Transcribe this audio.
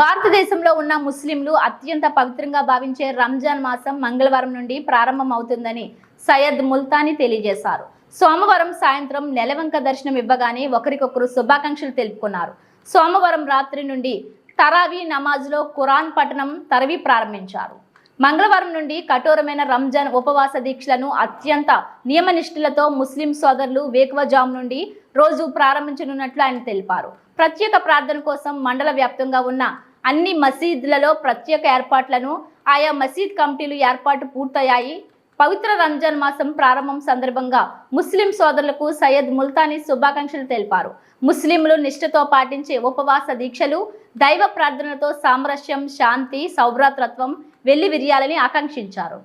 భారతదేశంలో ఉన్న ముస్లింలు అత్యంత పవిత్రంగా భావించే రంజాన్ మాసం మంగళవారం నుండి ప్రారంభమవుతుందని సయ్యద్ ముల్తానీ తెలియజేశారు. సోమవారం సాయంత్రం నెలవంక దర్శనం ఇవ్వగానే ఒకరికొకరు శుభాకాంక్షలు తెలుపుకున్నారు. సోమవారం రాత్రి నుండి తరావీ నమాజ్లో ఖురాన్ పఠనం తరవి ప్రారంభించారు. మంగళవారం నుండి కఠోరమైన రంజాన్ ఉపవాస దీక్షలను అత్యంత నియమనిష్ఠులతో ముస్లిం సోదరులు వేకువజాము నుండి రోజు ప్రారంభించనున్నట్లు ఆయన తెలిపారు. ప్రత్యేక ప్రార్థన కోసం మండల వ్యాప్తంగా ఉన్న అన్ని మసీదులలో ప్రత్యేక ఏర్పాట్లను ఆయా మసీద్ కమిటీలు ఏర్పాటు పూర్తయ్యాయి. పవిత్ర రంజాన్ మాసం ప్రారంభం సందర్భంగా ముస్లిం సోదరులకు సయ్యద్ ముల్తానీ శుభాకాంక్షలు తెలిపారు. ముస్లింలు నిష్ఠతో పాటించే ఉపవాస దీక్షలు దైవ ప్రార్థనలతో సామరస్యం శాంతి సౌభ్రాతృత్వం వెళ్ళి విరియాలని ఆకాంక్షించారు.